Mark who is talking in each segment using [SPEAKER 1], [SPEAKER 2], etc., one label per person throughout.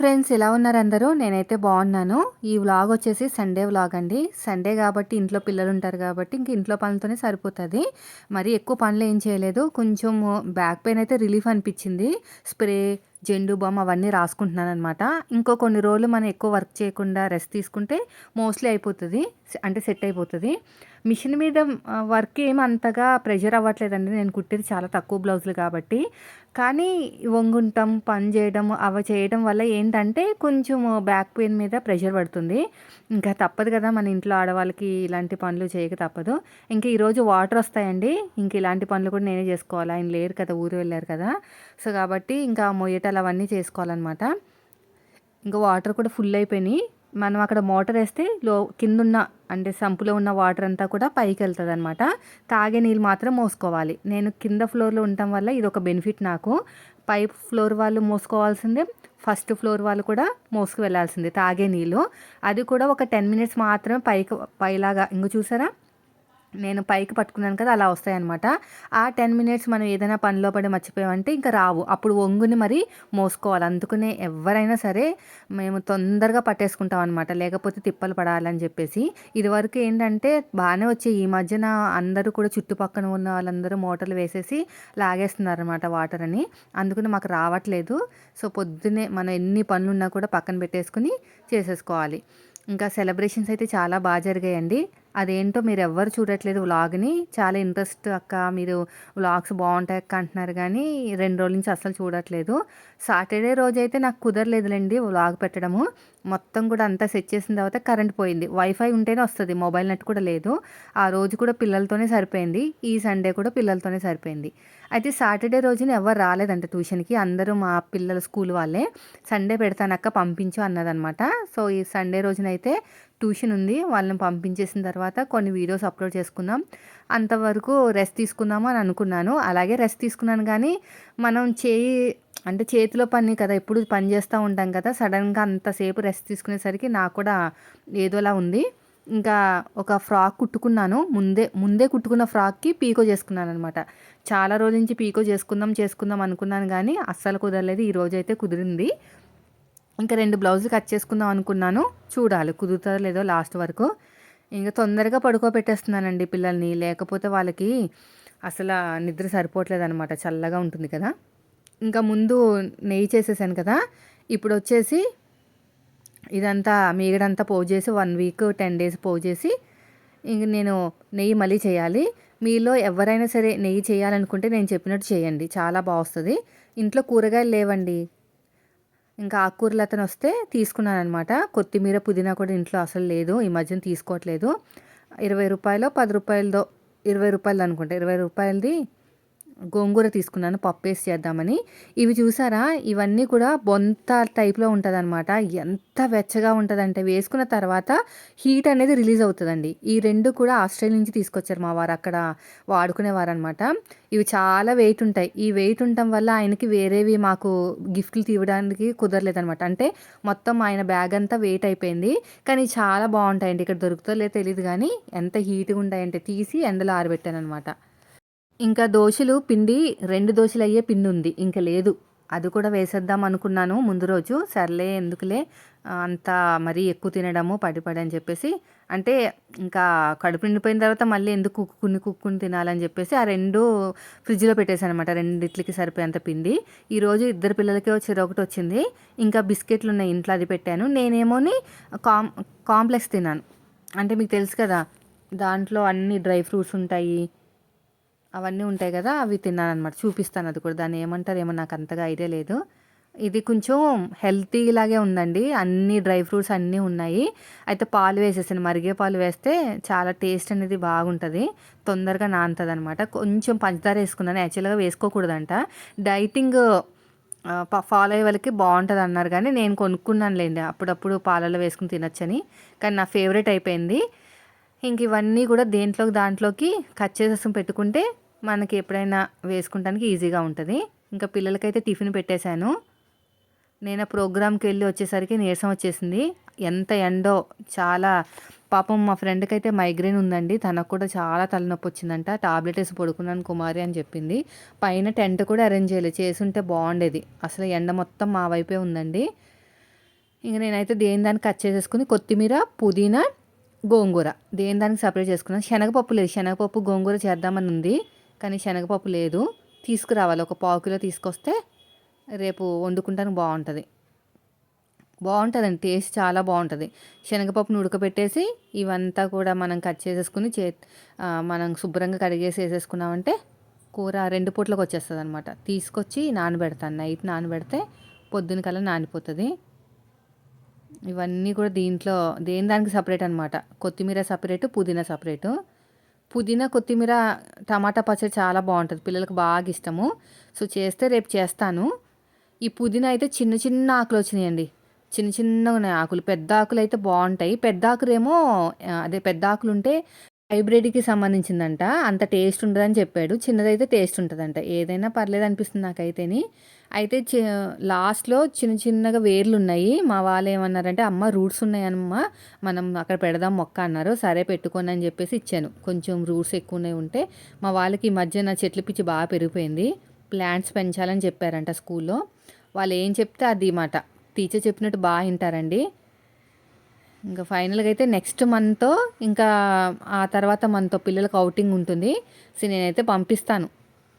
[SPEAKER 1] Friends ఎలా ఉన్నారు అందరూ? నేనైతే బాగున్నాను. ఈ వ్లాగ్ వచ్చేసి సండే వ్లాగ్ అండి. సండే కాబట్టి ఇంట్లో పిల్లలు ఉంటారు కాబట్టి ఇంక ఇంట్లో పనులతోనే సరిపోతుంది. మరి ఎక్కువ పనులు ఏం చేయలేదు. కొంచెం బ్యాక్ పెయిన్ అయితే రిలీఫ్ అనిపించింది. స్ప్రే జెండు బామ్ అవన్నీ రాసుకుంటున్నాను అనమాట ఇంకో కొన్ని రోజులు మనం ఎక్కువ వర్క్ చేయకుండా రెస్ట్ తీసుకుంటే మోస్ట్లీ అయిపోతుంది. అంటే సెట్ అయిపోతుంది. మిషన్ మీద వర్క్ ఏం అంతగా ప్రెషర్ అవ్వట్లేదండి. నేను కుట్టేది చాలా తక్కువ బ్లౌజులు కాబట్టి. కానీ వంగుంటాం పని చేయడం అవి చేయడం వల్ల ఏంటంటే కొంచెం బ్యాక్ పెయిన్ మీద ప్రెషర్ పడుతుంది. ఇంకా తప్పదు కదా మన ఇంట్లో ఆడవాళ్ళకి ఇలాంటి పనులు చేయక తప్పదు. ఇంకా ఈరోజు వాటర్ వస్తాయండి. ఇంక ఇలాంటి పనులు కూడా నేనే చేసుకోవాలి. ఆయన లేరు కదా ఊరు వెళ్ళారు కదా. సో కాబట్టి ఇంకా మొయ్యటలు అవన్నీ చేసుకోవాలన్నమాట. ఇంకా వాటర్ కూడా ఫుల్ అయిపోయినాయి. మనం అక్కడ మోటార్ వేస్తే లో కిందున్న అంటే సంపులో ఉన్న వాటర్ అంతా కూడా పైకి వెళ్తుంది అనమాట తాగే నీళ్ళు మాత్రం మోసుకోవాలి. నేను కింద ఫ్లోర్లో ఉండటం వల్ల ఇది ఒక బెనిఫిట్ నాకు. పై ఫ్లోర్ వాళ్ళు మోసుకోవాల్సిందే. ఫస్ట్ ఫ్లోర్ వాళ్ళు కూడా మోసుకు వెళ్ళాల్సిందే తాగే నీళ్ళు. అది కూడా ఒక టెన్ మినిట్స్ మాత్రమే పైకి పైలాగా. ఇంక చూసారా? నేను పైకి పట్టుకున్నాను కదా అలా వస్తాయన్నమాట. ఆ టెన్ మినిట్స్ మనం ఏదైనా పనిలో పడి మర్చిపోయామంటే ఇంకా రావు. అప్పుడు ఒంగుని మరి మోసుకోవాలి. అందుకనే ఎవరైనా సరే మేము తొందరగా పట్టేసుకుంటాం అనమాట లేకపోతే తిప్పలు పడాలని చెప్పేసి. ఇదివరకు ఏంటంటే బాగానే వచ్చే ఈ మధ్యన అందరూ కూడా చుట్టుపక్కన ఉన్న వాళ్ళందరూ మోటార్లు వేసేసి లాగేస్తున్నారు అనమాట వాటర్ అని. అందుకని మాకు రావట్లేదు. సో పొద్దున్నే మనం ఎన్ని పనులు ఉన్నా కూడా పక్కన పెట్టేసుకుని చేసేసుకోవాలి. ఇంకా సెలబ్రేషన్స్ అయితే చాలా బాగా జరిగాయండి. అదేంటో మీరు ఎవ్వరు చూడట్లేదు వ్లాగ్ని చాలా ఇంట్రెస్ట్ అక్క మీరు వ్లాగ్స్ బాగుంటాయి అక్క అంటున్నారు కానీ రెండు రోజుల నుంచి అసలు చూడట్లేదు. సాటర్డే రోజు అయితే నాకు కుదరలేదులేండి వ్లాగ్ పెట్టడము. మొత్తం కూడా అంతా సెట్ చేసిన తర్వాత కరెంట్ పోయింది. వైఫై ఉంటేనే వస్తుంది మొబైల్ నెట్ కూడా లేదు. ఆ రోజు కూడా పిల్లలతోనే సరిపోయింది. ఈ సండే కూడా పిల్లలతోనే సరిపోయింది. అయితే సాటర్డే రోజున ఎవరు రాలేదంట ట్యూషన్కి. అందరూ మా పిల్లల స్కూల్ వాళ్ళే. సండే పెడతానక్క పంపించు అన్నదనమాట సో ఈ సండే రోజునైతే ట్యూషన్ ఉంది. వాళ్ళని పంపించేసిన తర్వాత కొన్ని వీడియోస్ అప్లోడ్ చేసుకుందాం. అంతవరకు రెస్ట్ తీసుకుందాము అని అనుకున్నాను. అలాగే రెస్ట్ తీసుకున్నాను కానీ మనం చేయి అంటే చేతిలో పని కదా ఎప్పుడు పని చేస్తూ ఉంటాం కదా సడన్గా అంతసేపు రెస్ట్ తీసుకునేసరికి నాకు కూడా ఏదోలా ఉంది. ఇంకా ఒక ఫ్రాక్ కుట్టుకున్నాను. ముందే ముందే కుట్టుకున్న ఫ్రాక్కి పీకో చేసుకున్నాను అనమాట చాలా రోజుల నుంచి పీకో చేసుకుందాం చేసుకుందాం అనుకున్నాను కానీ అస్సలు కుదరలేదు. ఈ రోజు అయితే కుదిరింది. ఇంకా రెండు బ్లౌజులు కట్ చేసుకుందాం అనుకున్నాను. చూడాలి కుదురుతుందో లేదో లాస్ట్ వరకు. ఇంకా తొందరగా పడుకోబెట్టేస్తున్నానండి పిల్లల్ని. లేకపోతే వాళ్ళకి అసలు నిద్ర సరిపోవట్లేదు అనమాట చల్లగా ఉంటుంది కదా. ఇంకా ముందు నెయ్యి చేసేసాను కదా. ఇప్పుడు వచ్చేసి ఇదంతా మీగడంతా పోగు చేసి వన్ వీక్ టెన్ డేస్ పోగు చేసి ఇంక నేను నెయ్యి మళ్ళీ చేయాలి. మీలో ఎవరైనా సరే నెయ్యి చేయాలనుకుంటే నేను చెప్పినట్టు చేయండి. చాలా బాగుస్తుంది. ఇంట్లో కూరగాయలు లేవండి. ఇంకా ఆకుకూరలు అతను వస్తే తీసుకున్నాను అనమాట కొత్తిమీర పుదీనా కూడా ఇంట్లో అసలు లేదు. ఈ మధ్యన తీసుకోవట్లేదు. ఇరవై రూపాయలు పది రూపాయలదో ఇరవై రూపాయలు అనుకుంటా. ఇరవై రూపాయలది గోంగూర తీసుకున్నాను పప్పు వేసి చేద్దామని. ఇవి చూసారా? ఇవన్నీ కూడా బొంత టైప్లో ఉంటుందన్నమాట. ఎంత వెచ్చగా ఉంటుందంటే వేసుకున్న తర్వాత హీట్ అనేది రిలీజ్ అవుతుందండి. ఈ రెండు కూడా ఆస్ట్రేలియా నుంచి తీసుకొచ్చారు మా వారు. అక్కడ వాడుకునేవారు అనమాట ఇవి చాలా వెయిట్ ఉంటాయి. ఈ వెయిట్ ఉండటం వల్ల ఆయనకి వేరేవి మాకు గిఫ్ట్లు తీయడానికి కుదరలేదనమాట అంటే మొత్తం ఆయన బ్యాగ్ అంతా వెయిట్ అయిపోయింది. కానీ చాలా బాగుంటాయండి. ఇక్కడ దొరుకుతో లేదో తెలియదు కానీ ఎంత హీట్గా ఉంటాయంటే తీసి ఎండలో ఆరబెట్టాను అనమాట ఇంకా దోశలు పిండి రెండు దోశలు అయ్యే పిండి ఉంది ఇంకా లేదు. అది కూడా వేసేద్దాం అనుకున్నాను. ముందు రోజు సర్లే ఎందుకులే అంత మరీ ఎక్కువ తినడము పడి అని చెప్పేసి అంటే ఇంకా కడుపు నిండిపోయిన తర్వాత మళ్ళీ ఎందుకు కుక్కుని కుక్కుని తినాలని చెప్పేసి ఆ రెండు ఫ్రిడ్జ్లో పెట్టేశాను అనమాట రెండిట్లకి సరిపోయేంత పిండి. ఈరోజు ఇద్దరు పిల్లలకే వచ్చి ఒకటి వచ్చింది. ఇంకా బిస్కెట్లు ఉన్నాయి ఇంట్లో అది పెట్టాను. నేనేమోని కాం కాంప్లెక్స్ తిన్నాను. అంటే మీకు తెలుసు కదా దాంట్లో అన్ని డ్రై ఫ్రూట్స్ ఉంటాయి. అవన్నీ ఉంటాయి కదా అవి తిన్నాను అనమాట చూపిస్తాను అది కూడా. దాన్ని ఏమంటారు ఏమో నాకు అంతగా ఐడియా లేదు. ఇది కొంచెం హెల్తీ లాగే ఉందండి. అన్ని డ్రై ఫ్రూట్స్ అన్నీ ఉన్నాయి. అయితే పాలు వేసేసాను. మరిగే పాలు వేస్తే చాలా టేస్ట్ అనేది బాగుంటుంది. తొందరగా నానుతుంది అనమాట కొంచెం పంచదార వేసుకున్నాను. యాక్చువల్గా వేసుకోకూడదంట. డైటింగ్ ఫాలో అయ్యే వాళ్ళకి బాగుంటుంది అన్నారు. కానీ నేను కొనుక్కున్నాను లేండి అప్పుడప్పుడు పాలలో వేసుకుని తినొచ్చని. కానీ నా ఫేవరెట్ అయిపోయింది. ఇంక ఇవన్నీ కూడా దేంట్లోకి దాంట్లోకి కట్ చేసేసి పెట్టుకుంటే మనకి ఎప్పుడైనా వేసుకుంటానికి ఈజీగా ఉంటుంది. ఇంకా పిల్లలకైతే టిఫిన్ పెట్టేశాను. నేను ప్రోగ్రామ్కి వెళ్ళి వచ్చేసరికి నీరసం వచ్చేసింది. ఎంత ఎండో చాలా పాపం మా ఫ్రెండ్కి అయితే మైగ్రేన్ ఉందండి. తనకు కూడా చాలా తలనొప్పి వచ్చిందంట. టాబ్లెట్ వేసి పడుకున్నాను కుమారి అని చెప్పింది. పైన టెంట్ కూడా అరేంజ్ చేయలేదు. చేసుంటే బాగుండేది. అసలు ఎండ మొత్తం మా వైపే ఉందండి. ఇంక నేనైతే దేని దాన్ని కట్ చేసేసుకుని కొత్తిమీర పుదీనా గోంగూర. దేని దానికి సపరేట్ చేసుకున్నాను శనగపప్పు లేదు. శనగపప్పు గోంగూర చేద్దామని ఉంది. కానీ శనగపప్పు లేదు. తీసుకురావాలి. ఒక పావు కిలో తీసుకొస్తే రేపు వండుకుంటానికి బాగుంటుంది. బాగుంటుందండి. టేస్ట్ చాలా బాగుంటుంది. శనగపప్పును ఉడకబెట్టేసి ఇవంతా కూడా మనం కట్ చేసేసుకుని చే మనం శుభ్రంగా కడిగేసి వేసేసుకున్నామంటే కూర రెండు పూట్లకు వచ్చేస్తుంది అనమాట తీసుకొచ్చి నానబెడతాను. నైట్ నానబెడితే పొద్దున కల్లా నానిపోతుంది. ఇవన్నీ కూడా దీంట్లో దేని దానికి సపరేట్ అనమాట కొత్తిమీర సపరేటు పుదీనా సపరేటు. పుదీనా కొత్తిమీర టమాటా పచ్చడి చాలా బాగుంటుంది. పిల్లలకు బాగా ఇష్టము. సో చేస్తే రేపు చేస్తాను. ఈ పుదీనా అయితే చిన్న చిన్న ఆకులు వచ్చినాయండి. చిన్న చిన్నగా ఉన్నాయి ఆకులు. పెద్ద ఆకులు అయితే బాగుంటాయి. పెద్ద ఆకులేమో అదే పెద్ద ఆకులు ఉంటే హైబ్రిడ్కి సంబంధించిందంట. అంత టేస్ట్ ఉండదని చెప్పాడు. చిన్నదైతే టేస్ట్ ఉంటుందంట. ఏదైనా పర్లేదు అనిపిస్తుంది నాకైతేని. అయితే చి లాస్ట్లో చిన్న చిన్నగా వేర్లు ఉన్నాయి మా వాళ్ళు ఏమన్నారంటే అమ్మ రూట్స్ ఉన్నాయన్నమ్మ మనం అక్కడ పెడదాం మొక్క అన్నారు. సరే పెట్టుకోండి అని చెప్పేసి ఇచ్చాను. కొంచెం రూట్స్ ఎక్కువనే ఉంటే మా వాళ్ళకి ఈ మధ్య నా చెట్లు పిచ్చి బాగా పెరిగిపోయింది. ప్లాంట్స్ పెంచాలని చెప్పారంట స్కూల్లో. వాళ్ళు ఏం చెప్తే అది మాట. టీచర్ చెప్పినట్టు బాగా వింటారండి. ఇంకా ఫైనల్గా అయితే నెక్స్ట్ మంత్ ఇంకా ఆ తర్వాత మనతో పిల్లలకు అవుటింగ్ ఉంటుంది. సో నేనైతే పంపిస్తాను.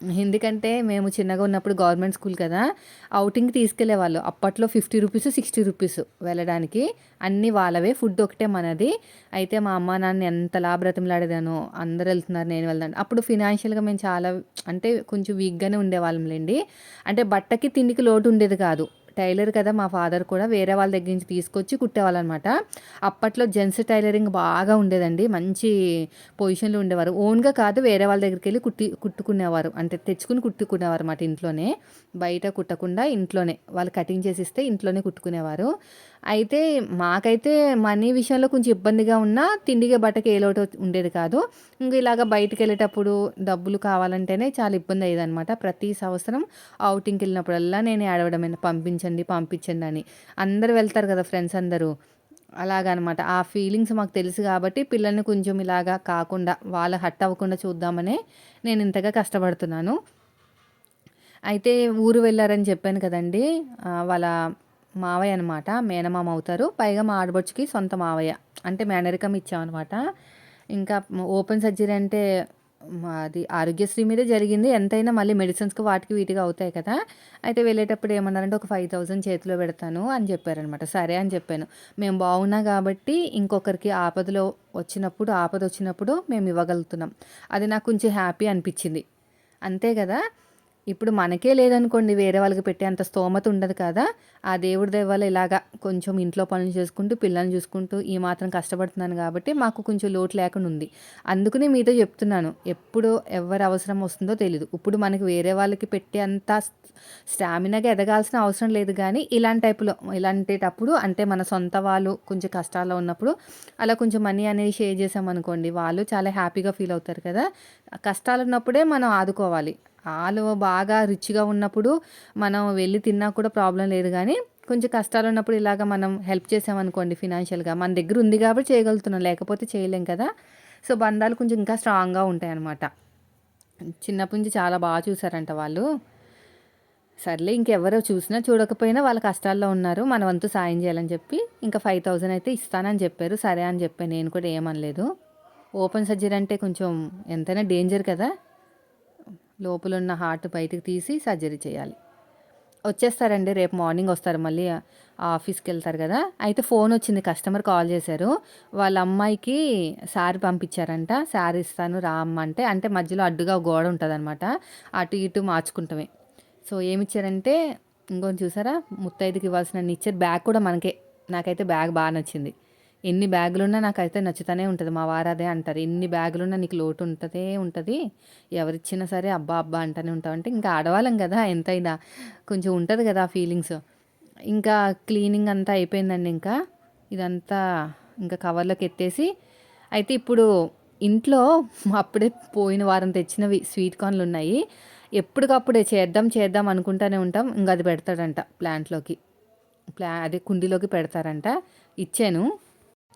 [SPEAKER 1] ఎందుకంటే మేము చిన్నగా ఉన్నప్పుడు గవర్నమెంట్ స్కూల్ కదా అవుటింగ్ తీసుకెళ్ళే వాళ్ళు. అప్పట్లో ఫిఫ్టీ రూపీస్ సిక్స్టీ రూపీస్ వెళ్ళడానికి. అన్నీ వాళ్ళవే ఫుడ్ ఒకటే మనది. అయితే మా అమ్మ నాన్న ఎంత లాభ్రతంలాడేదానో అందరు వెళ్తున్నారు నేను వెళ్దాను అప్పుడు ఫినాన్షియల్గా మేము చాలా అంటే కొంచెం వీక్గానే ఉండేవాళ్ళంలేండి. అంటే బట్టకి తిండికి లోటు ఉండేది కాదు. టైలర్ కదా మా ఫాదర్ కూడా వేరే వాళ్ళ దగ్గర నుంచి తీసుకొచ్చి కుట్టేవాళ్ళనమాట. అప్పట్లో జెంట్స్ టైలరింగ్ బాగా ఉండేదండి. మంచి పొజిషన్లో ఉండేవారు. ఓన్గా కాదు వేరే వాళ్ళ దగ్గరికి వెళ్ళి కుట్టి కుట్టుకునేవారు. అంటే తెచ్చుకుని కుట్టుకునేవారు అన్నమాట ఇంట్లోనే. బయట కుట్టకుండా ఇంట్లోనే. వాళ్ళు కటింగ్ చేసి ఇస్తే ఇంట్లోనే కుట్టుకునేవారు. అయితే మాకైతే మనీ విషయంలో కొంచెం ఇబ్బందిగా ఉన్నా తిండిగా బట్టకి ఏ లోటు ఉండేది కాదు. ఇంక ఇలాగ బయటకు వెళ్ళేటప్పుడు డబ్బులు కావాలంటేనే చాలా ఇబ్బంది అయ్యేది అనమాట ప్రతి సంవత్సరం అవుటింగ్కి వెళ్ళినప్పుడల్లా నేను ఏడవడమైన పంపించండి పంపించండి అని. అందరు వెళ్తారు కదా ఫ్రెండ్స్ అందరూ. అలాగనమాట. ఆ ఫీలింగ్స్ మాకు తెలుసు కాబట్టి పిల్లల్ని కొంచెం ఇలాగా కాకుండా వాళ్ళు హట్ అవ్వకుండా చూద్దామనే నేను ఇంతగా కష్టపడుతున్నాను. అయితే ఊరు వెళ్ళారని చెప్పాను కదండి. వాళ్ళ మావయ్య అనమాట మేనమామ అవుతారు. పైగా మా ఆడబడుచుకి సొంత మావయ్య. అంటే మేనరికం ఇచ్చామన్నమాట. ఇంకా ఓపెన్ సర్జరీ అంటే అది ఆరోగ్యశ్రీ మీదే జరిగింది. ఎంతైనా మళ్ళీ మెడిసిన్స్కి వాటికి వీటికి అవుతాయి కదా. అయితే వెళ్ళేటప్పుడు ఏమన్నారంటే ఒక ఫైవ్ థౌజండ్ చేతిలో పెడతాను అని చెప్పారనమాట సరే అని చెప్పాను. మేము బాగున్నా కాబట్టి ఇంకొకరికి ఆపదలో వచ్చినప్పుడు ఆపద వచ్చినప్పుడు మేము ఇవ్వగలుగుతున్నాం. అది నాకు కొంచెం హ్యాపీ అనిపించింది. అంతే కదా? ఇప్పుడు మనకే లేదనుకోండి వేరే వాళ్ళకి పెట్టే అంత స్తోమత ఉండదు కదా. ఆ దేవుడి దేవాల ఇలాగా కొంచెం ఇంట్లో పనులు చేసుకుంటూ పిల్లల్ని చూసుకుంటూ ఈ మాత్రం కష్టపడుతున్నాను కాబట్టి మాకు కొంచెం లోటు లేకుండా ఉంది. అందుకనే మీతో చెప్తున్నాను ఎప్పుడు ఎవరు అవసరం వస్తుందో తెలియదు ఇప్పుడు మనకి వేరే వాళ్ళకి పెట్టే అంత స్టామినాగా ఎదగాల్సిన అవసరం లేదు కానీ ఇలాంటి టైపులో ఇలాంటేటప్పుడు అంటే మన సొంత వాళ్ళు కొంచెం కష్టాల్లో ఉన్నప్పుడు అలా కొంచెం మనీ అనేది షేర్ చేసామనుకోండి వాళ్ళు చాలా హ్యాపీగా ఫీల్ అవుతారు కదా. కష్టాలు ఉన్నప్పుడే మనం ఆదుకోవాలి. వాళ్ళు బాగా రుచిగా ఉన్నప్పుడు మనం వెళ్ళి తిన్నా కూడా ప్రాబ్లం లేదు కానీ కొంచెం కష్టాలు ఉన్నప్పుడు ఇలాగ మనం హెల్ప్ చేసామనుకోండి ఫినాన్షియల్గా. మన దగ్గర ఉంది కాబట్టి చేయగలుగుతున్నాం లేకపోతే చేయలేం కదా. సో బంధాలు కొంచెం ఇంకా స్ట్రాంగ్గా ఉంటాయి అన్నమాట చిన్నప్పటి నుంచి చాలా బాగా చూసారంట వాళ్ళు. సర్లే ఇంకెవరో చూసినా చూడకపోయినా వాళ్ళ కష్టాల్లో ఉన్నారు మన వంతు సాయం చేయాలని చెప్పి ఇంకా ఫైవ్ థౌజండ్ అయితే ఇస్తానని చెప్పారు. సరే అని చెప్పాను నేను కూడా ఏమనలేదు. ఓపెన్ సర్జరీ అంటే కొంచెం ఎంతైనా డేంజర్ కదా. లోపల ఉన్న హార్ట్ బయటకు తీసి సర్జరీ చేయాలి. వచ్చేస్తారండి రేపు మార్నింగ్ వస్తారు మళ్ళీ ఆఫీస్కి వెళ్తారు కదా. అయితే ఫోన్ వచ్చింది కస్టమర్ కాల్ చేశారు. వాళ్ళ అమ్మాయికి శారీ పంపించారంట శారీ ఇస్తాను రా అమ్మ అంటే అంటే మధ్యలో అడ్డుగా గోడ ఉంటుంది అనమాట అటు ఇటు మార్చుకుంటామే. సో ఏమిచ్చారంటే ఇంకొని చూసారా ముత్తైదుకి ఇవ్వాల్సిన ఇచ్చారు బ్యాగ్ కూడా మనకే నాకైతే బ్యాగ్ బాగా నచ్చింది. ఎన్ని బ్యాగులున్నా నాకైతే నచ్చుతూనే ఉంటుంది. మా వారు అదే అంటారు. ఎన్ని బ్యాగులున్నా నీకు లోటు ఉంటుందే ఉంటుంది. ఎవరిచ్చినా సరే అబ్బా అబ్బా అంటూనే ఉంటావు. అంటే ఇంకా ఆడవాళ్ళం కదా ఎంతైనా కొంచెం ఉంటుంది కదా ఆ ఫీలింగ్స్ ఇంకా క్లీనింగ్ అంతా అయిపోయిందండి ఇంకా. ఇదంతా ఇంకా కవర్లోకి ఎత్తేసి అయితే ఇప్పుడు ఇంట్లో అప్పుడే పోయిన వారం తెచ్చినవి స్వీట్ కార్న్లు ఉన్నాయి. ఎప్పటికప్పుడే చేద్దాం చేద్దాం అనుకుంటూనే ఉంటాం. ఇంకా అది పెడతాడంట ప్లాంట్లోకి ప్లా అదే కుండీలోకి పెడతారంట. ఇచ్చాను.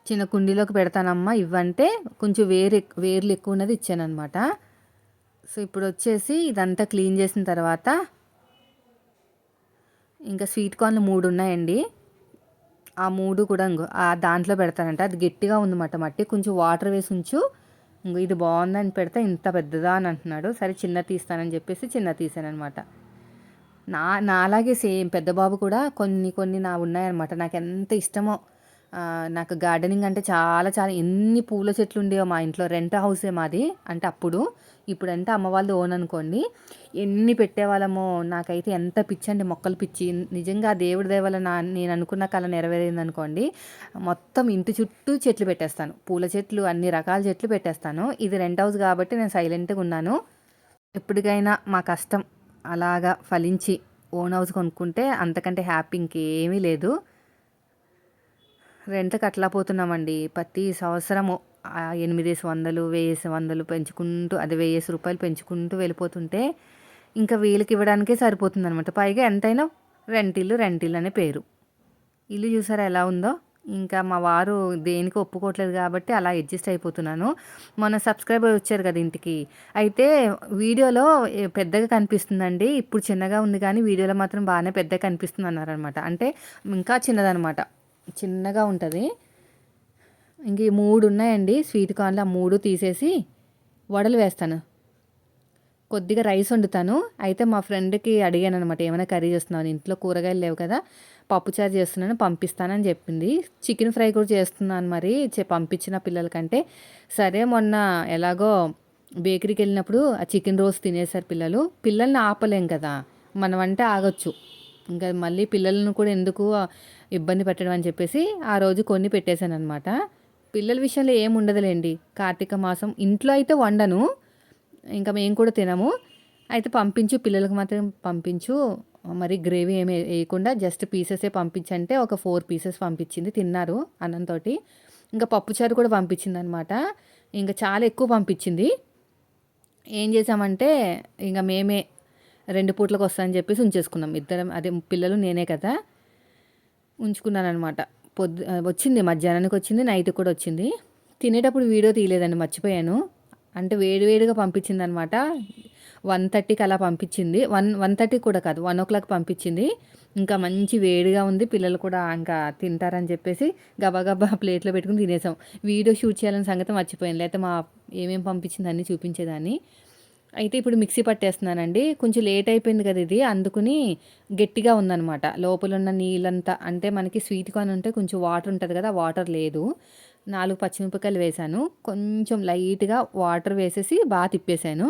[SPEAKER 1] చిన్న కుండీలోకి పెడతానమ్మా ఇవ్వంటే కొంచెం వేరు వేర్లు ఎక్కువ ఉన్నది ఇచ్చానమాట సో ఇప్పుడు వచ్చేసి ఇదంతా క్లీన్ చేసిన తర్వాత ఇంకా స్వీట్ కార్న్లు మూడు ఉన్నాయండి ఆ మూడు కూడా ఇంకో ఆ దాంట్లో పెడతానంట. అది గట్టిగా ఉందన్నమాట మట్టి. కొంచెం వాటర్ వేసి ఉంచు. ఇంకో ఇది బాగుందని పెడితే ఇంత పెద్దదా అని అంటున్నాడు. సరే చిన్న తీస్తానని చెప్పేసి చిన్న తీసానమాట నా నాలాగే సేమ్ పెద్ద బాబు కూడా కొన్ని కొన్ని నా ఉన్నాయన్నమాట. నాకు ఎంత ఇష్టమో నాకు గార్డెనింగ్ అంటే చాలా చాలా ఎన్ని పూల చెట్లు ఉండేవో మా ఇంట్లో రెంట్ హౌసే మాది. అంటే అప్పుడు ఇప్పుడంటే అమ్మ వాళ్ళు ఓన్ అనుకోండి. ఎన్ని పెట్టేవాళ్ళమో నాకైతే ఎంత పిచ్చి అండి మొక్కలు పిచ్చి. నిజంగా ఆ దేవుడి దేవల నా నేను అనుకున్న కళ నెరవేరింది అనుకోండి. మొత్తం ఇంటి చుట్టూ చెట్లు పెట్టేస్తాను. పూల చెట్లు అన్ని రకాల చెట్లు పెట్టేస్తాను. ఇది రెంట్ హౌస్ కాబట్టి నేను సైలెంట్గా ఉన్నాను. ఎప్పటికైనా మా కష్టం అలాగా ఫలించి ఓన్ హౌస్ కొనుక్కుంటే అంతకంటే హ్యాపీ ఇంకేమీ లేదు. రెంట్కి అట్లా పోతున్నామండి. ప్రతి సంవత్సరము ఎనిమిదేసి వందలు వెయ్యేసి వందలు పెంచుకుంటూ అది వెయ్యేసి రూపాయలు పెంచుకుంటూ వెళ్ళిపోతుంటే ఇంకా వీళ్ళకి ఇవ్వడానికే సరిపోతుంది అనమాట పైగా ఎంతైనా రెంట్ ఇల్లు రెంట్ ఇల్లు అనే పేరు. ఇల్లు చూసారా ఎలా ఉందో? ఇంకా మా వారు దేనికి ఒప్పుకోవట్లేదు కాబట్టి అలా అడ్జస్ట్ అయిపోతున్నాను. మొన్న సబ్స్క్రైబర్ వచ్చారు కదా ఇంటికి. అయితే వీడియోలో పెద్దగా కనిపిస్తుందండి. ఇప్పుడు చిన్నగా ఉంది కానీ వీడియోలో మాత్రం బాగానే పెద్దగా కనిపిస్తుంది అన్నారనమాట అంటే ఇంకా చిన్నదనమాట చిన్నగా ఉంటుంది. ఇంక ఈ మూడు ఉన్నాయండి స్వీట్ కార్న్లు ఆ మూడు తీసేసి వడలు వేస్తాను. కొద్దిగా రైస్ వండుతాను. అయితే మా ఫ్రెండ్కి అడిగాను అనమాట ఏమైనా కర్రీ చేస్తున్నాను ఇంట్లో కూరగాయలు లేవు కదా పప్పుచారు చేస్తున్నాను పంపిస్తానని చెప్పింది. చికెన్ ఫ్రై కూడా చేస్తున్నాను మరి చె- పంపించిన పిల్లలకంటే. సరే మొన్న ఎలాగో బేకరీకి వెళ్ళినప్పుడు ఆ చికెన్ రోస్ తినేసారు పిల్లలు. పిల్లల్ని ఆపలేం కదా మనం అంటే ఆగొచ్చు. ఇంకా మళ్ళీ పిల్లలను కూడా ఎందుకు ఇబ్బంది పెట్టడం అని చెప్పేసి ఆ రోజు కొన్ని పెట్టేశాను అనమాట పిల్లల విషయంలో ఏం ఉండదులేండి. కార్తీక మాసం ఇంట్లో అయితే వండను. ఇంకా మేము కూడా తినము. అయితే పంపించు పిల్లలకు మాత్రం పంపించు. మరి గ్రేవీ ఏమి వేయకుండా జస్ట్ పీసెసే పంపించంటే ఒక ఫోర్ పీసెస్ పంపించింది తిన్నారు అన్నంతో ఇంకా పప్పుచారు కూడా పంపించింది అనమాట ఇంకా చాలా ఎక్కువ పంపించింది. ఏం చేసామంటే ఇంకా మేమే రెండు పూట్లకు వస్తాయని చెప్పేసి ఉంచేసుకున్నాం. ఇద్దరం అదే పిల్లలు నేనే కదా. ఉంచుకున్నాను అనమాట పొద్దు వచ్చింది మధ్యాహ్నానికి వచ్చింది నైట్ కూడా వచ్చింది. తినేటప్పుడు వీడియో తీయలేదండి మర్చిపోయాను. అంటే వేడివేడిగా పంపించింది అనమాట వన్ థర్టీకి అలా పంపించింది. వన్ వన్ థర్టీ కూడా కాదు వన్ ఓ క్లాక్ పంపించింది. ఇంకా మంచి వేడిగా ఉంది పిల్లలు కూడా ఇంకా తింటారని చెప్పేసి గబగబా ప్లేట్లో పెట్టుకుని తినేసాం. వీడియో షూట్ చేయాలని సంగతి మర్చిపోయాను. లేకపోతే మా ఏమేమి పంపించింది అన్నీ చూపించేదాన్ని. అయితే ఇప్పుడు మిక్సీ పట్టేస్తున్నానండి. కొంచెం లేట్ అయిపోయింది కదా ఇది. అందుకుని గట్టిగా ఉందన్నమాట. లోపల ఉన్న నీళ్ళంతా అంటే మనకి స్వీట్ కార్న్ ఉంటే కొంచెం వాటర్ ఉంటుంది కదా వాటర్ లేదు. నాలుగు పచ్చిమిరపకాయలు వేసాను. కొంచెం లైట్గా వాటర్ వేసేసి బాగా తిప్పేశాను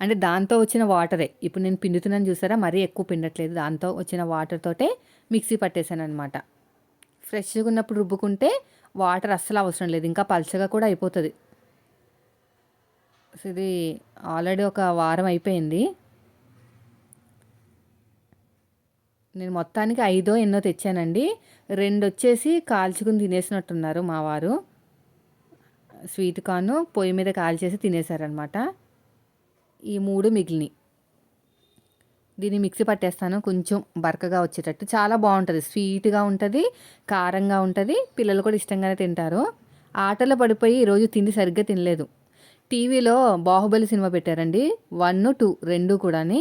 [SPEAKER 1] అంటే దాంతో వచ్చిన వాటరే. ఇప్పుడు నేను పిండుతున్నాను చూసారా? మరీ ఎక్కువ పిండట్లేదు. దాంతో వచ్చిన వాటర్ తోటే మిక్సీ పట్టేశాను అనమాట ఫ్రెష్గా ఉన్నప్పుడు రుబ్బుకుంటే వాటర్ అస్సలు అవసరం లేదు. ఇంకా పల్చగా కూడా అయిపోతుంది. సో ఇది ఆల్రెడీ ఒక వారం అయిపోయింది. నేను మొత్తానికి ఐదో ఎన్నో తెచ్చానండి. రెండు వచ్చేసి కాల్చుకుని తినేసినట్టున్నారు మా వారు. స్వీట్ కార్న్ పొయ్యి మీద కాల్చేసి తినేశారనమాట ఈ మూడు మిగిలినవి దీన్ని మిక్సీ పట్టేస్తాను. కొంచెం బరకగా వచ్చేటట్టు. చాలా బాగుంటుంది. స్వీట్గా ఉంటుంది కారంగా ఉంటుంది. పిల్లలు కూడా ఇష్టంగానే తింటారు. ఆటలో పడిపోయి ఈరోజు తిండి సరిగ్గా తినలేదు. టీవీలో బాహుబలి సినిమా పెట్టారండి. వన్ టూ రెండు కూడాని.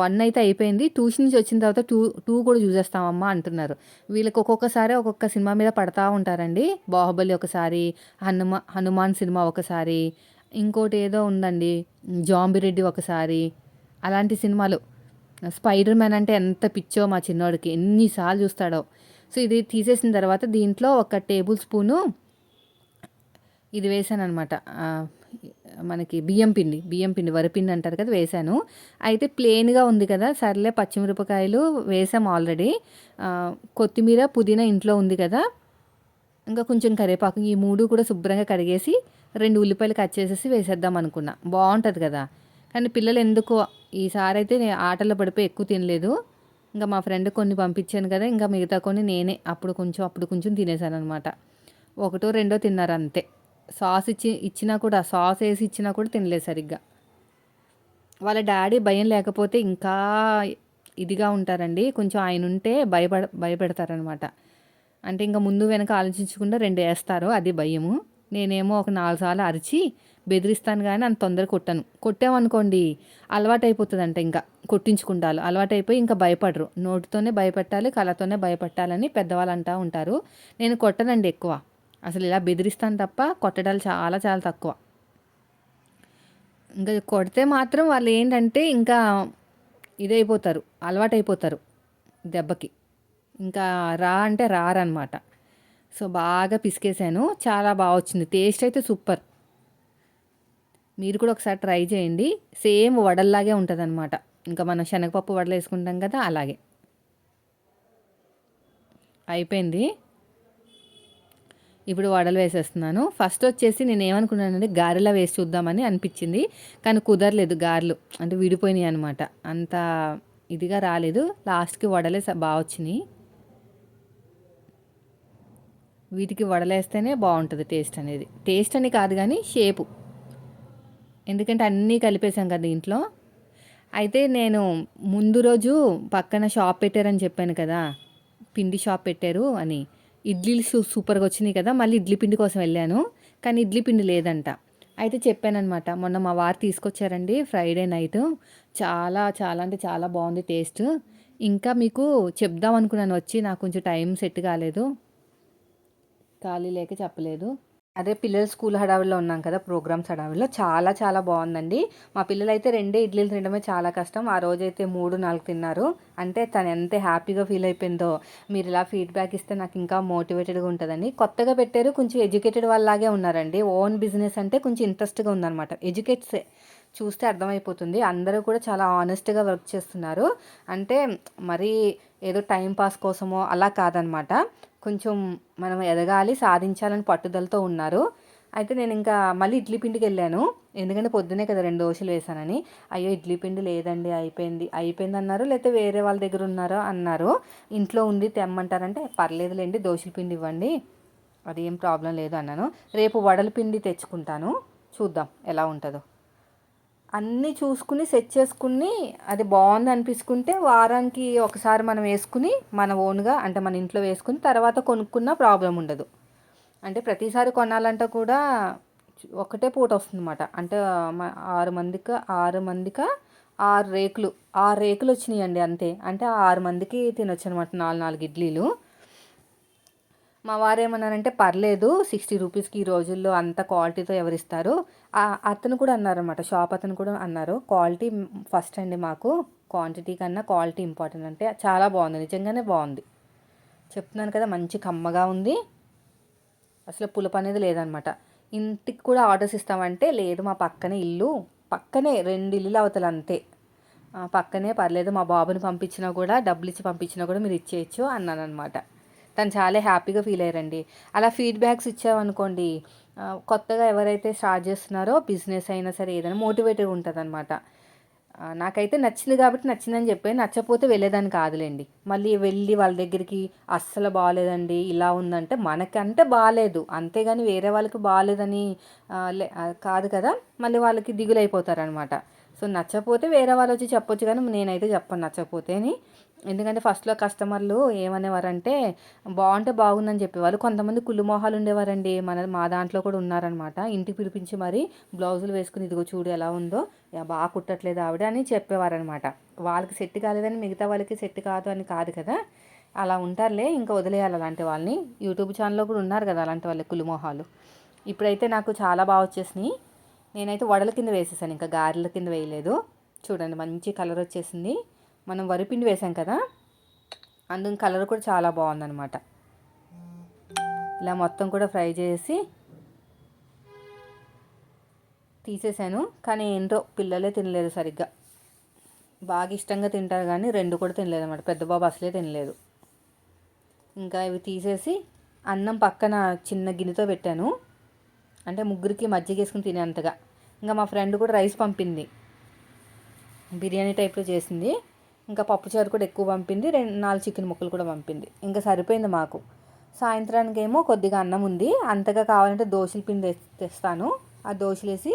[SPEAKER 1] వన్ అయితే అయిపోయింది. ట్యూషన్ నుంచి వచ్చిన తర్వాత టూ టూ కూడా చూసేస్తామమ్మా అంటున్నారు. వీళ్ళకి ఒక్కొక్కసారి ఒక్కొక్క సినిమా మీద పడతా ఉంటారండి. బాహుబలి ఒకసారి హనుమా హనుమాన్ సినిమా ఒకసారి ఇంకోటి ఏదో ఉందండి జాంబిరెడ్డి ఒకసారి అలాంటి సినిమాలు. స్పైడర్ మ్యాన్ అంటే ఎంత పిచ్చో మా చిన్నోడికి ఎన్నిసార్లు చూస్తాడో. సో ఇది తీసేసిన తర్వాత దీంట్లో ఒక టేబుల్ స్పూను ఇది వేసాను అనమాట మనకి బియ్యం పిండి బియ్యం పిండి వరిపిండి అంటారు కదా వేసాను అయితే ప్లెయిన్గా ఉంది కదా సర్లే పచ్చిమిరపకాయలు వేసాం ఆల్రెడీ. కొత్తిమీర పుదీనా ఇంట్లో ఉంది కదా ఇంకా కొంచెం కరివేపాకు ఈ మూడు కూడా శుభ్రంగా కడిగేసి రెండు ఉల్లిపాయలు కట్ చేసేసి వేసేద్దాం అనుకున్నా. బాగుంటుంది కదా. కానీ పిల్లలు ఎందుకు? ఈసారి అయితే నేను ఆటల్లో పడిపోయి ఎక్కువ తినలేదు. ఇంకా మా ఫ్రెండ్ కొన్ని పంపించాను కదా ఇంకా మిగతా కొన్ని నేనే అప్పుడు కొంచెం అప్పుడు కొంచెం తినేసాను అనమాట ఒకటో రెండో తిన్నారు అంతే. సాస్ ఇచ్చి ఇచ్చినా కూడా సాస్ వేసి ఇచ్చినా కూడా తినలేదు సరిగ్గా. వాళ్ళ డాడీ భయం లేకపోతే ఇంకా ఇదిగా ఉంటారండి. కొంచెం ఆయన ఉంటే భయపడ భయపెడతారనమాట. అంటే ఇంకా ముందు వెనక ఆలోచించకుండా రెండు వేస్తారు అది భయము. నేనేమో ఒక నాలుగు సార్లు అరిచి బెదిరిస్తాను కానీ అంత తొందరగా కొట్టను. కొట్టామనుకోండి అలవాటు అంట ఇంకా కొట్టించుకుంటారు అలవాటు అయిపోయి ఇంకా భయపడరు. నోటితోనే భయపెట్టాలి కళతోనే భయపెట్టాలని పెద్దవాళ్ళు అంటూ ఉంటారు. నేను కొట్టనండి ఎక్కువ. అసలు ఇలా బెదిరిస్తాను తప్ప కొట్టడాలు చాలా చాలా తక్కువ. ఇంకా కొడితే మాత్రం వాళ్ళు ఏంటంటే ఇంకా ఇదైపోతారు అలవాటైపోతారు దెబ్బకి. ఇంకా రా అంటే రారనమాట. సో బాగా పిసికేసాను చాలా బాగా వచ్చింది. టేస్ట్ అయితే సూపర్. మీరు కూడా ఒకసారి ట్రై చేయండి. సేమ్ వడల్లాగే ఉంటుంది అనమాట ఇంకా మనం శనగపప్పు వడలు వేసుకుంటాం కదా అలాగే. అయిపోయింది. ఇప్పుడు వడలు వేసేస్తున్నాను. ఫస్ట్ వచ్చేసి నేను ఏమనుకున్నానంటే గారెలా వేసి చూద్దామని అనిపించింది. కానీ కుదరలేదు గారెలు. అంటే విడిపోయినాయి అనమాట అంత ఇదిగా రాలేదు. లాస్ట్కి వడలే బాగా వచ్చినాయి. వీటికి వడలేస్తేనే బాగుంటుంది టేస్ట్ అనేది. టేస్ట్ అని కాదు కానీ షేపు. ఎందుకంటే అన్నీ కలిపేసాం కదా ఇంట్లో అయితే నేను ముందు రోజు పక్కన షాప్ పెట్టారని చెప్పాను కదా. పిండి షాప్ పెట్టారు అని. ఇడ్లీలు సూపర్గా వచ్చినాయి కదా మళ్ళీ ఇడ్లీ పిండి కోసం వెళ్ళాను. కానీ ఇడ్లీ పిండి లేదంట. అయితే చెప్పానమాట మొన్న మా వారు తీసుకొచ్చారండి ఫ్రైడే నైట్. చాలా చాలా అంటే చాలా బాగుంది టేస్ట్. ఇంకా మీకు చెప్దాం అనుకున్నాను వచ్చి నాకు కొంచెం టైం సెట్ కాలేదు. ఖాళీ లేక చెప్పలేదు. అదే పిల్లలు స్కూల్ హడావిలో ఉన్నాం కదా ప్రోగ్రామ్స్ హడావిలో చాలా చాలా బాగుందండి. మా పిల్లలు అయితే రెండే ఇడ్లీలు తినడమే చాలా కష్టం. ఆ రోజైతే మూడు నాలుగు తిన్నారు. అంటే తను ఎంత హ్యాపీగా ఫీల్ అయిపోయిందో. మీరు ఇలా ఫీడ్బ్యాక్ ఇస్తే నాకు ఇంకా మోటివేటెడ్గా ఉంటుందండి. కొత్తగా పెట్టారు కొంచెం ఎడ్యుకేటెడ్ వాళ్ళలాగే ఉన్నారండి. ఓన్ బిజినెస్ అంటే కొంచెం ఇంట్రెస్ట్గా ఉందన్నమాట. ఎడ్యుకేట్సే. చూస్తే అర్థమైపోతుంది. అందరూ కూడా చాలా ఆనెస్ట్గా వర్క్ చేస్తున్నారు. అంటే మరీ ఏదో టైం పాస్ కోసమో అలా కాదనమాట కొంచెం మనం ఎదగాలి సాధించాలని పట్టుదలతో ఉన్నారు. అయితే నేను ఇంకా మళ్ళీ ఇడ్లీ పిండికి వెళ్ళాను. ఎందుకంటే పొద్దునే కదా రెండు దోశలు వేసానని అయ్యో ఇడ్లీ పిండి లేదండి అయిపోయింది. అయిపోయింది అన్నారు లేకపోతే వేరే వాళ్ళ దగ్గర ఉన్నారో అన్నారు. ఇంట్లో ఉంది తెమ్మంటారంటే పర్లేదులేండి దోశల పిండి ఇవ్వండి. అది ఏం ప్రాబ్లం లేదు అన్నాను. రేపు వడల పిండి తెచ్చుకుంటాను. చూద్దాం ఎలా ఉంటుందో. అన్నీ చూసుకుని సెట్ చేసుకుని అది బాగుంది అనిపించుకుంటే వారానికి ఒకసారి మనం వేసుకుని మన ఓన్గా అంటే మన ఇంట్లో వేసుకుని తర్వాత కొనుక్కున్న ప్రాబ్లం ఉండదు. అంటే ప్రతిసారి కొనాలంటే కూడా ఒకటే పూట వస్తుందన్నమాట. అంటే ఆరు మందికి ఆరు మందికి ఆరు రేకులు ఆరు రేకులు వచ్చినాయి అండి అంతే. అంటే ఆరు మందికి తినొచ్చు అనమాట నాలుగు నాలుగు ఇడ్లీలు. మా వారు ఏమన్నారంటే పర్లేదు సిక్స్టీ రూపీస్కి ఈ రోజుల్లో అంత క్వాలిటీతో ఎవరిస్తారు. అతను కూడా అన్నారనమాట షాప్ అతను కూడా అన్నారు. క్వాలిటీ ఫస్ట్ అండి మాకు. క్వాంటిటీ కన్నా క్వాలిటీ ఇంపార్టెంట్. అంటే చాలా బాగుంది. నిజంగానే బాగుంది. చెప్తున్నాను కదా మంచి కమ్మగా ఉంది. అసలు పులుపు అనేది లేదనమాట ఇంటికి కూడా ఆర్డర్స్ ఇస్తామంటే లేదు మా పక్కనే ఇల్లు. పక్కనే రెండు ఇల్లులు అవతల అంతే. పక్కనే పర్లేదు మా బాబుని పంపించినా కూడా డబ్బులు ఇచ్చి పంపించినా కూడా మీరు ఇచ్చేయచ్చు అన్నాను అనమాట తను చాలా హ్యాపీగా ఫీల్ అయ్యారండి. అలా ఫీడ్బ్యాక్స్ ఇచ్చామనుకోండి కొత్తగా ఎవరైతే స్టార్ట్ చేస్తున్నారో బిజినెస్ అయినా సరే ఏదైనా మోటివేటెడ్ ఉంటుంది అనమాట నాకైతే నచ్చింది కాబట్టి నచ్చిందని చెప్పి నచ్చపోతే వెళ్ళేదాన్ని కాదులేండి. మళ్ళీ వెళ్ళి వాళ్ళ దగ్గరికి అస్సలు బాగాలేదండి ఇలా ఉందంటే మనకంటే బాగాలేదు అంతేగాని వేరే వాళ్ళకి బాగాలేదని కాదు కదా మళ్ళీ వాళ్ళకి దిగులైపోతారనమాట సో నచ్చపోతే వేరే వాళ్ళు వచ్చి చెప్పొచ్చు కానీ నేనైతే చెప్పను నచ్చకపోతే అని. ఎందుకంటే ఫస్ట్లో కస్టమర్లు ఏమనేవారంటే బాగుంటే బాగుందని చెప్పేవాళ్ళు. కొంతమంది కుళ్ళు మొహాలు ఉండేవారండి. మన మా దాంట్లో కూడా ఉన్నారనమాట. ఇంటికి పిలిపించి మరి బ్లౌజులు వేసుకుని ఇదిగో చూడు ఎలా ఉందో బాగా కుట్టట్లేదు ఆవిడ అని చెప్పేవారనమాట. వాళ్ళకి సెట్ కాలేదని మిగతా వాళ్ళకి సెట్ కాదు అని కాదు కదా. అలా ఉంటారులే ఇంకా వదిలేయాలి అలాంటి వాళ్ళని. యూట్యూబ్ ఛానల్లో కూడా ఉన్నారు కదా అలాంటి వాళ్ళకి కులుమోహాలు ఇప్పుడైతే నాకు చాలా బాగా వచ్చేసినాయి. నేనైతే వడల కింద వేసేసాను ఇంకా గారెల కింద వేయలేదు. చూడండి మంచి కలర్ వచ్చేసింది. మనం వరిపిండి వేసాం కదా అందుకు కలర్ కూడా చాలా బాగుందనమాట ఇలా మొత్తం కూడా ఫ్రై చేసి తీసేసాను కానీ ఏంటో పిల్లలే తినలేదు సరిగ్గా. బాగా ఇష్టంగా తింటారు కానీ రెండు కూడా తినలేదు అనమాట పెద్ద బాబు అసలే తినలేదు. ఇంకా ఇవి తీసేసి అన్నం పక్కన చిన్న గిన్నెతో పెట్టాను. అంటే ముగ్గురికి మజ్జిగ వేసుకుని తినేంతగా. ఇంకా మా ఫ్రెండ్ కూడా రైస్ పంపింది. బిర్యానీ టైప్లో చేసింది. ఇంకా పప్పుచారు కూడా ఎక్కువ పంపింది. రెండు నాలుగు చికెన్ ముక్కలు కూడా పంపింది. ఇంకా సరిపోయింది మాకు. సాయంత్రానికి ఏమో కొద్దిగా అన్నం ఉంది. అంతగా కావాలంటే దోశల పిండి తెస్తాను. ఆ దోశలు వేసి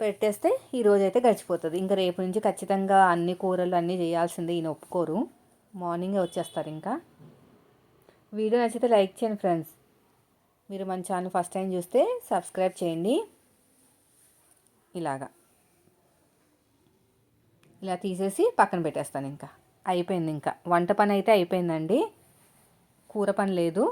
[SPEAKER 1] పెట్టేస్తే ఈరోజు అయితే గడిచిపోతుంది. ఇంకా రేపు నుంచి ఖచ్చితంగా అన్ని కూరలు అన్నీ చేయాల్సిందే. ఈయన ఒప్పుకోరు. మార్నింగే వచ్చేస్తారు ఇంకా. వీడియో నచ్చితే లైక్ చేయండి ఫ్రెండ్స్. మీరు మన ఛానల్ ఫస్ట్ టైం చూస్తే సబ్స్క్రైబ్ చేయండి. ఇలాగా. ఇలా తీసేసి పక్కన పెట్టేస్తాను ఇంకా. అయిపోయింది ఇంకా. వంట పని అయితే అయిపోయిందండి. కూర పని లేదు.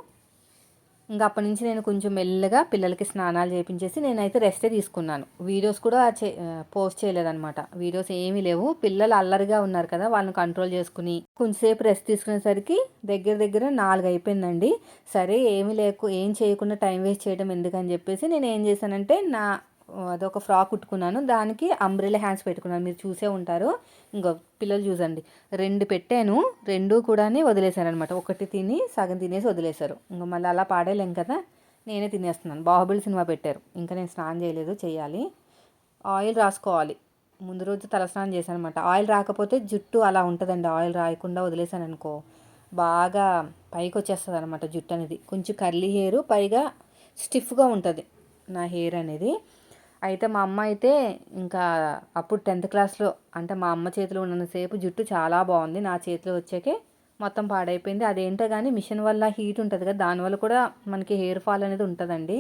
[SPEAKER 1] ఇంకా అప్పటి నుంచి నేను కొంచెం మెల్లగా పిల్లలకి స్నానాలు చేయించేసి నేనైతే రెస్టే తీసుకున్నాను. వీడియోస్ కూడా చే పోస్ట్ చేయలేదన్నమాట. వీడియోస్ ఏమీ లేవు. పిల్లలు అల్లరిగా ఉన్నారు కదా వాళ్ళని కంట్రోల్ చేసుకుని కొంచెంసేపు రెస్ట్ తీసుకునేసరికి దగ్గర దగ్గర నాలుగు అయిపోయిందండి. సరే ఏమీ లేకు ఏం చేయకుండా టైం వేస్ట్ చేయడం ఎందుకని చెప్పేసి నేను ఏం చేశానంటే నా అదొక ఫ్రాక్ కుట్టుకున్నాను. దానికి అంబ్రెల్లా హ్యాండ్స్ పెట్టుకున్నాను. మీరు చూసే ఉంటారు. ఇంకో పిల్లలు చూసండి. రెండు పెట్టాను. రెండు కూడా వదిలేశాను అనమాట ఒకటి తిని సగం తినేసి వదిలేశారు. ఇంకా మళ్ళీ అలా పాడేలేం కదా. నేనే తినేస్తున్నాను. బాహుబలి సినిమా పెట్టారు. ఇంకా నేను స్నానం చేయలేదు. చేయాలి. ఆయిల్ రాసుకోవాలి. ముందు రోజు తలస్నానం చేశాను అనమాట ఆయిల్ రాకపోతే జుట్టు అలా ఉంటుందండి. ఆయిల్ రాయకుండా వదిలేశాను అనుకో బాగా పైకి వచ్చేస్తుంది అనమాట జుట్టు అనేది కొంచెం కర్లీ హెయిర్ పైగా స్టిఫ్గా ఉంటుంది నా హెయిర్ అనేది. అయితే మా అమ్మ అయితే ఇంకా అప్పుడు టెన్త్ క్లాస్లో అంటే మా అమ్మ చేతిలో ఉన్నంతసేపు జుట్టు చాలా బాగుంది. నా చేతిలో వచ్చాకే మొత్తం పాడైపోయింది. అదేంటో కానీ మిషన్ వల్ల హీట్ ఉంటుంది కదా దానివల్ల కూడా మనకి హెయిర్ ఫాల్ అనేది ఉంటుందండి.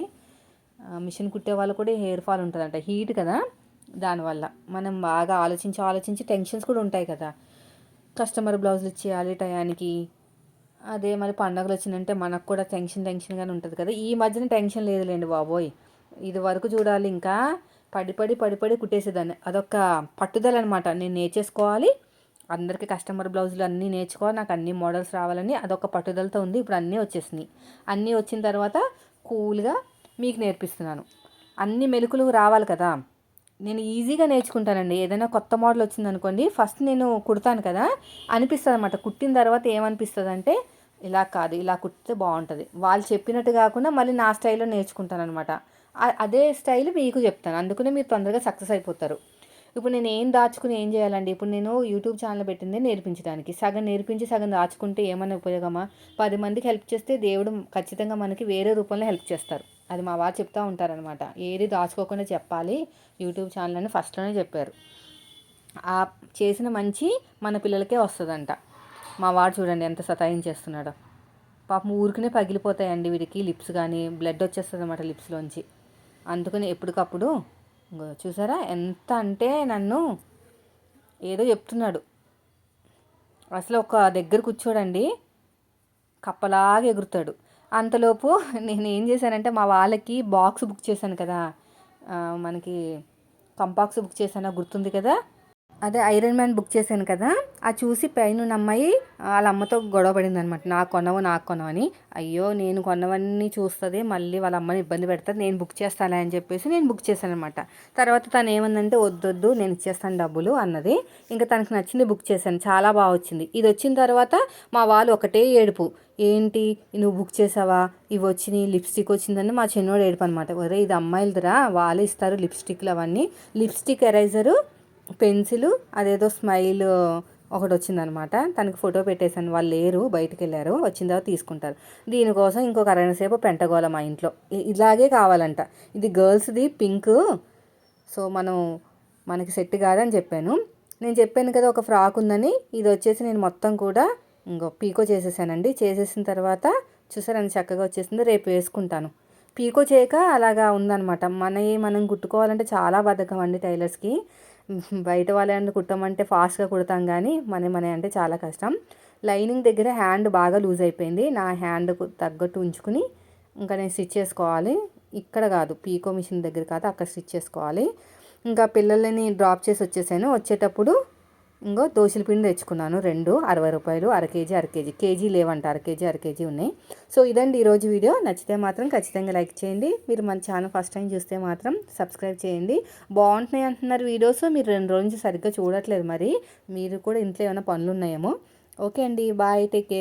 [SPEAKER 1] మిషన్ కుట్టే వాళ్ళు కూడా హెయిర్ ఫాల్ ఉంటుందంట హీట్ కదా. దానివల్ల మనం బాగా ఆలోచించి ఆలోచించి టెన్షన్స్ కూడా ఉంటాయి కదా. కస్టమర్ బ్లౌజులు ఇచ్చేయాలి టయానికి. అదే మరి పండగలు వచ్చిందంటే మనకు కూడా టెన్షన్ టెన్షన్గానే ఉంటుంది కదా. ఈ మధ్యన టెన్షన్ లేదులేండి బాబోయ్. ఇది వరకు చూడాలి ఇంకా. పడిపడి పడిపడి కుట్టేసేదాన్ని. అదొక పట్టుదల అనమాట నేను నేర్చేసుకోవాలి. అందరికీ కస్టమర్ బ్లౌజులు అన్నీ నేర్చుకోవాలి. నాకు అన్ని మోడల్స్ రావాలని అదొక పట్టుదలతో ఉంది. ఇప్పుడు అన్నీ వచ్చేసినాయి. అన్నీ వచ్చిన తర్వాత కూల్గా మీకు నేర్పిస్తున్నాను. అన్ని మెలుకులు రావాలి కదా. నేను ఈజీగా నేర్చుకుంటానండి. ఏదైనా కొత్త మోడల్ వచ్చిందనుకోండి ఫస్ట్ నేను కుడతాను కదా. అనిపిస్తుంది అనమాట కుట్టిన తర్వాత ఏమనిపిస్తుంది అంటే ఇలా కాదు ఇలా కుట్టితే బాగుంటుంది. వాళ్ళు చెప్పినట్టు కాకుండా మళ్ళీ నా స్టైల్లో నేర్చుకుంటాను అనమాట అదే స్టైల్ మీకు చెప్తాను. అందుకనే మీరు తొందరగా సక్సెస్ అయిపోతారు. ఇప్పుడు నేను ఏం దాచుకుని ఏం చేయాలండి? ఇప్పుడు నేను యూట్యూబ్ ఛానల్ పెట్టింది నేర్పించడానికి. సగం నేర్పించి సగం దాచుకుంటే ఏమైనా ఉపయోగమా? పది మందికి హెల్ప్ చేస్తే దేవుడు ఖచ్చితంగా మనకి వేరే రూపంలో హెల్ప్ చేస్తారు. అది మా వారు చెప్తూ ఉంటారనమాట ఏది దాచుకోకుండా చెప్పాలి. యూట్యూబ్ ఛానల్ అని ఫస్ట్లోనే చెప్పారు. ఆ చేసిన మంచి మన పిల్లలకే వస్తుందంట. మా వాడు చూడండి ఎంత సతాయించేస్తున్నాడో పాపం ఊరికనే పగిలిపోతాయండి వీడికి లిప్స్ కానీ బ్లడ్ వచ్చేస్తుంది అనమాట లిప్స్లోంచి. అందుకని ఎప్పటికప్పుడు చూసారా? ఎంత అంటే నన్ను ఏదో చెప్తున్నాడు. అసలు ఒక దగ్గర కూర్చోడండి కప్పలాగా ఎగురుతాడు. అంతలోపు నేను ఏం చేశానంటే మా వాళ్ళకి బాక్స్ బుక్ చేశాను కదా. మనకి కంపాక్స్ బుక్ చేశాను గుర్తుంది కదా? అదే ఐరన్ మ్యాన్ బుక్ చేశాను కదా ఆ చూసి పైన అమ్మాయి వాళ్ళ అమ్మతో గొడవ పడింది అనమాట నాకు కొనవు నాకు కొనవని అయ్యో నేను కొన్నవన్నీ చూస్తుంది మళ్ళీ వాళ్ళ అమ్మని ఇబ్బంది పెడుతుంది నేను బుక్ చేస్తాను అని చెప్పేసి నేను బుక్ చేశాను అనమాట తర్వాత తను ఏమందంటే వద్దొద్దు నేను ఇచ్చేస్తాను డబ్బులు అన్నది. ఇంకా తనకు నచ్చింది బుక్ చేశాను చాలా బాగా వచ్చింది. ఇది వచ్చిన తర్వాత మా వాళ్ళు ఒకటే ఏడుపు. ఏంటి నువ్వు బుక్ చేసావా? ఇవి వచ్చినాయి లిప్స్టిక్ వచ్చిందని మా చిన్నోడు ఏడుపు అనమాట ఒరే ఇది అమ్మాయిలదిరా వాళ్ళు ఇస్తారు లిప్స్టిక్లు అవన్నీ. లిప్స్టిక్ ఎరైజరు పెన్సిల్ అదేదో స్మైల్ ఒకటి వచ్చిందనమాట. తనకి ఫోటో పెట్టేశాను. వాళ్ళు లేరు బయటకు వెళ్ళారు వచ్చిన తర్వాత తీసుకుంటారు. దీనికోసం ఇంకొక అరగంట సేపు పెంటగోళ మా ఇంట్లో. ఇలాగే కావాలంట. ఇది గర్ల్స్ది పింక్. సో మనం మనకి సెట్ కాదని చెప్పాను. నేను చెప్పాను కదా ఒక ఫ్రాక్ ఉందని. ఇది వచ్చేసి నేను మొత్తం కూడా ఇంకో పీకో చేసేసానండి. చేసేసిన తర్వాత చూసారని చక్కగా వచ్చేసింది. రేపు వేసుకుంటాను. పీకో చేయక అలాగా ఉందనమాట. మనవి మనం కుట్టుకోవాలంటే చాలా బద్ధకం అండి టైలర్స్కి. బయట వాళ్ళని కుట్టమంటే ఫాస్ట్గా కుడతాం కానీ మన మన అంటే చాలా కష్టం. లైనింగ్ దగ్గర హ్యాండ్ బాగా లూజ్ అయిపోయింది. నా హ్యాండ్కు తగ్గట్టు ఉంచుకుని ఇంకా నేను స్టిచ్ చేసుకోవాలి. ఇక్కడ కాదు పీకో మిషన్ దగ్గర కాదు అక్కడ స్టిచ్ చేసుకోవాలి. ఇంకా పిల్లల్ని డ్రాప్ చేసి వచ్చేసాను. వచ్చేటప్పుడు ఇంకో దోశల పిండి తెచ్చుకున్నాను. రెండు అరవై రూపాయలు అర కేజీ అర కేజీ. కేజీ లేవంట అర కేజీ అర కేజీ ఉన్నాయి. సో ఇదండి ఈరోజు వీడియో. నచ్చితే మాత్రం ఖచ్చితంగా లైక్ చేయండి. మీరు మన ఛానల్ ఫస్ట్ టైం చూస్తే మాత్రం సబ్స్క్రైబ్ చేయండి. బాగుంటున్నాయి అంటున్నారు వీడియోస్. మీరు రెండు రోజు నుంచి సరిగ్గా చూడట్లేదు మరి. మీరు కూడా ఇంట్లో ఏమైనా పనులు ఉన్నాయేమో. ఓకే అండి. బాయ్. Take care.